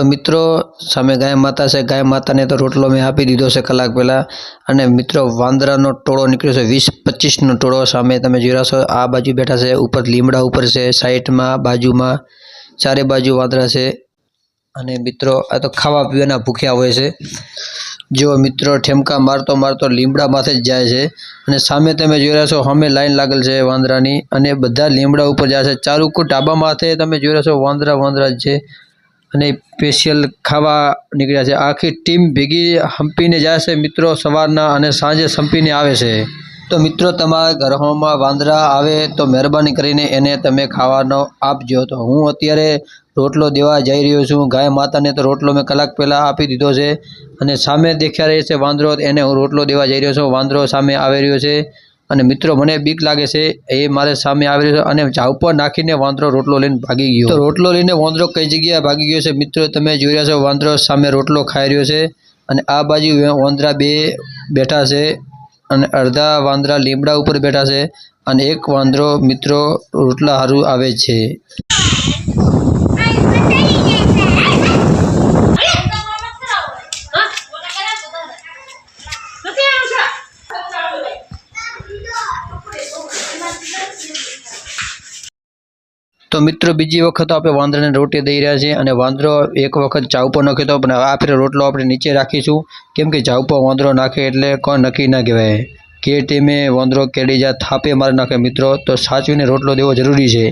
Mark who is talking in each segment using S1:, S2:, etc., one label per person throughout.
S1: તો મિત્રો, સામે ગાય માતા છે. ગાય માતાને તો રોટલો મેં આપી દીધો છે કલાક પહેલાં. અને મિત્રો, વાંદરાનો ટોળો નીકળ્યો છે. વીસ પચીસનો ટોળો સામે તમે જોઈ આ બાજુ બેઠા છે. ઉપર લીમડા ઉપર છે. સાઈડમાં, બાજુમાં, ચારે બાજુ વાંદરા છે. અને મિત્રો, આ તો ખાવા પીવાના ભૂખ્યા હોય છે. જો મિત્રો, ઠેમકા મારતો મારતો લીમડા માથે જ જાય છે. અને સામે તમે જોઈ રહ્યા છો, સામે લાઈન લાગેલ છે વાંદરાની. અને બધા લીમડા ઉપર જાય છે. ચારુકુ ટાબા માથે તમે જોઈ રહ્યા છો, વાંદરા વાંદરા જ છે. અને સ્પેશિયલ ખાવા નીકળ્યા છે. આખી ટીમ ભેગી હંપીને જાય છે. મિત્રો સવારના અને સાંજે સંપીને આવે છે. તો મિત્રો, તમારા ઘરમાં વાંદરા આવે તો મહેરબાની કરીને એને તમે ખાવાનો આપજો તો હું અત્યારે રોટલો દેવા જઈ રહ્યો છું. ગાય માતાને તો રોટલો મેં કલાક પહેલાં આપી દીધો છે. અને સામે દેખ્યા રહે છે વાંદરો. એને હું રોટલો દેવા જઈ રહ્યો છું. વાંદરો સામે આવી રહ્યો છે. અને મિત્રો, મને બીક લાગે છે, એ મારે સામે આવી રહ્યો છે અને ઝાવ પર નાખીને વાંદરો રોટલો લઈને ભાગી ગયો. રોટલો લઈને વાંદરો કઈ જગ્યાએ ભાગી ગયો છે? મિત્રો, તમે જોઈ રહ્યા છો, વાંદરો સામે રોટલો ખાઈ રહ્યો છે અને આ બાજુ વાંદરા બે બેઠા છે અને અડધા વાંદરા લીમડા ઉપર બેઠા છે અને એક વાંદરો, મિત્રો, રોટલા હારું આવે છે. તો મિત્રો, બીજી વખત આપણે વાંદરાને રોટી દઈ રહ્યા છીએ અને વાંદરો એક વખત ચાવપો નાખ્યો હતો પણ આ ફેર રોટલો આપણે નીચે રાખીશું. કેમ કે ચાવપો વાંદરો નાખે એટલે કોણ નક્કી ના કહેવાય. કે ટીમે વાંદરો કેડી જા થાપે મારી નાખે મિત્રો, તો સાચવીને રોટલો દેવો જરૂરી છે.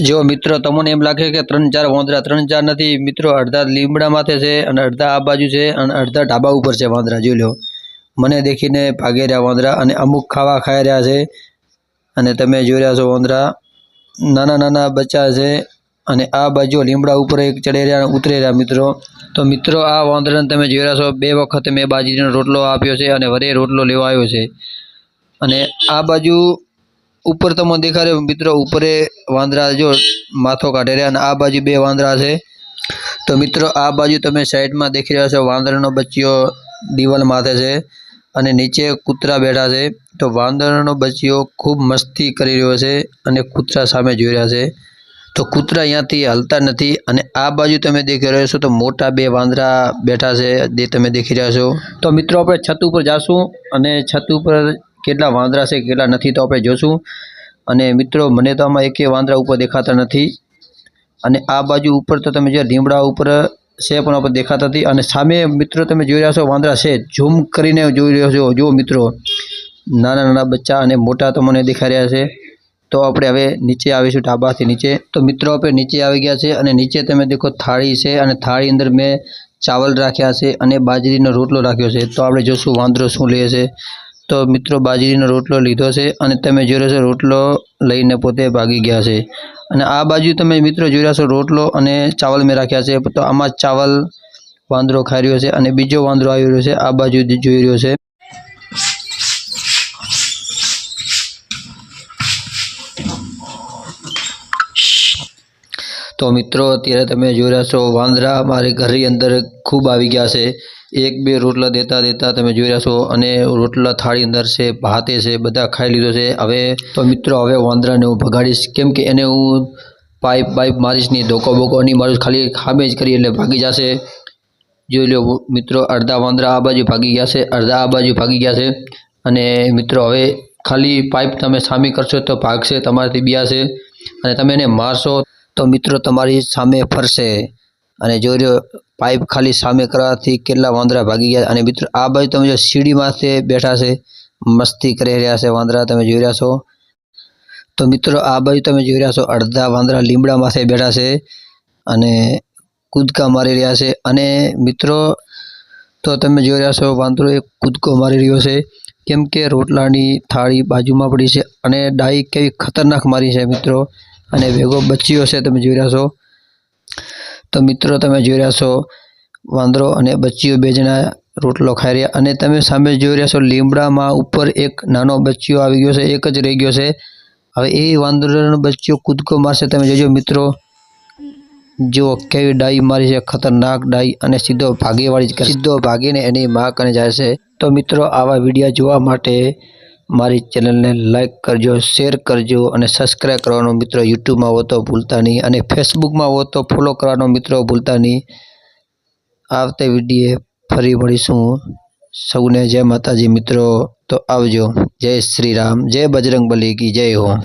S1: જો મિત્રો, તમને એમ લાગે કે ત્રણ ચાર વાંદરા, ત્રણ ચાર નથી, મિત્રો, અડધા લીમડા માથે છે અને અડધા આ બાજુ છે અને અડધા ઢાબા ઉપર છે વાંદરા, જોઈ લો. મને દેખીને ભાગી રહ્યા વાંદરા અને અમુક ખાવા ખાઈ રહ્યા છે. અને તમે જોઈ રહ્યા છો વાંદરા, નાના નાના બચ્ચા છે અને આ બાજુ લીમડા ઉપર એક ચડી રહ્યા ઉતરી રહ્યા, મિત્રો. તો મિત્રો, આ વાંદરાને તમે જોઈ રહ્યા છો, બે વખત મેં બાજરીનો રોટલો આપ્યો છે અને વરે રોટલો લેવા આવ્યો છે. અને આ બાજુ ઉપર તમને દેખાડે મિત્રો, ઉપરે વાંદરા જો માથો કાઢે રહ્યા અને આ બાજુ બે વાંદરા છે. તો મિત્રો, આ બાજુ તમે સાઈડમાં દેખી રહ્યા છો, વાંદરાનો બચ્યો દિવાલ માથે છે અને નીચે કૂતરા બેઠા છે. તો વાંદરાનો બચ્યો ખૂબ મસ્તી કરી રહ્યો છે અને કૂતરા સામે જોઈ રહ્યા છે. તો કૂતરા અહીંયાથી હલતા નથી અને આ બાજુ તમે દેખી રહ્યા છો તો મોટા બે વાંદરા બેઠા છે જે તમે દેખી રહ્યા છો. તો મિત્રો આપણે છત ઉપર જાશું અને છત ઉપર કેટલા વાંદરા છે કેટલા નથી તો આપણે જોશું. અને મિત્રો, મને તો આમાં એકે વાંદરા ઉપર દેખાતા નથી. અને આ બાજુ ઉપર તો તમે જો લીમડા ઉપર છે પણ આપણે દેખાતા નથી. અને સામે મિત્રો તમે જોઈ રહ્યા છો વાંદરા છે. ઝૂમ કરીને જોઈ રહ્યો છો. જુઓ મિત્રો, નાના નાના બચ્ચા અને મોટા તો મને દેખાઈ રહ્યા છે. તો આપણે હવે નીચે આવીશું ઢાબાથી નીચે. તો મિત્રો આપણે નીચે આવી ગયા છે અને નીચે તમે દેખો થાળી છે અને થાળી અંદર મેં ચાવલ રાખ્યા છે અને બાજરીનો રોટલો રાખ્યો છે. તો આપણે જોશું વાંદરો શું લે છે. તો મિત્રો બાજરીનો રોટલો લીધો છે અને તમે જોઈ રહ્યા છો રોટલો લઈને પોતે ભાગી ગયા છે. અને આ બાજુ તમે મિત્રો જોઈ રહ્યા છો રોટલો અને ચાવલ મેં રાખ્યા છે. તો આમાં ચાવલ વાંદરો ખાઈ રહ્યો છે અને બીજો વાંદરો આવી રહ્યો છે. આ બાજુ જોઈ રહ્યો છે. તો મિત્રો, અત્યારે તમે જોઈ રહ્યા છો, વાંદરા મારી ઘરની અંદર ખૂબ આવી ગયા છે. એક, બે રોટલા દેતા દેતા તમે જોઈ રહ્યા છો અને રોટલા થાળી અંદર છે, ભાતે છે, બધા ખાઈ લીધો છે. હવે તો મિત્રો, હવે વાંદરાને હું ભગાડીશ. કેમ કે એને હું પાઇપ બાઇપ મારીશ નહીં, ધોકો બોકો નહીં મારું, ખાલી ખામે જ કરી એટલે ભાગી જશે. જોઈ લો મિત્રો, અડધા વાંદરા આ બાજુ ભાગી ગયા છે, અડધા આ બાજુ ભાગી ગયા છે. અને મિત્રો, હવે ખાલી પાઇપ તમે સામી કરશો તો ભાગશે, તમારાથી બિયાશે અને તમે એને મારશો તો મિત્રો તમારી સામે ફરશે. અને જોઈ રહ્યો પાઇપ ખાલી સામે કરવાથી કેટલા વાંદરા ભાગી ગયા. અને મિત્રો, આ બાજુ તમે જો સીડીમાંથી બેઠા છે, મસ્તી કરી રહ્યા છે વાંદરા, તમે જોઈ રહ્યા છો. તો મિત્રો, આ બાજુ તમે જોઈ રહ્યા છો, અડધા વાંદરા લીમડામાંથી બેઠા છે અને કૂદકા મારી રહ્યા છે. અને મિત્રો, તો તમે જોઈ રહ્યા છો, વાંદરો એક કૂદકો મારી રહ્યો છે. કેમ કે રોટલાની થાળી બાજુમાં પડી છે અને ડાઈ કેવી ખતરનાક મારી છે મિત્રો. અને ભેગો બચ્ચીઓ છે, તમે જોઈ રહ્યા છો. તો મિત્રો, તમે જોઈ રહ્યા છો વાંદરો અને બચ્ચીઓ બે જણા રોટલો ખાઈ રહ્યા. અને તમે સામે જોઈ રહ્યા છો, લીમડામાં ઉપર એક નાનો બચ્ચીઓ આવી ગયો છે, એક જ રહી ગયો છે. હવે એ વાંદરોનો બચ્ચીઓ કૂદકો મારશે. તમે જોજો મિત્રો જો કેવી ડાઈ મારી છે, ખતરનાક ડાઈ અને સીધો ભાગેવાળી સીધો ભાગીને એની માં કને જાય છે. તો મિત્રો, આવા વિડીયા જોવા માટે મારી ચેનલને લાઇક કરજો, શેર કરજો અને સબસ્ક્રાઈબ કરવાનો મિત્રો યુટ્યુબમાં હો તો ભૂલતા નહીં અને ફેસબુકમાં હો તો ફોલો કરવાનો મિત્રો ભૂલતા નહીં. આવતી વિડીયે ફરી મળીશું. સૌને જય માતાજી મિત્રો. તો આવજો. જય શ્રી રામ. જય બજરંગ બલી કી જય હો.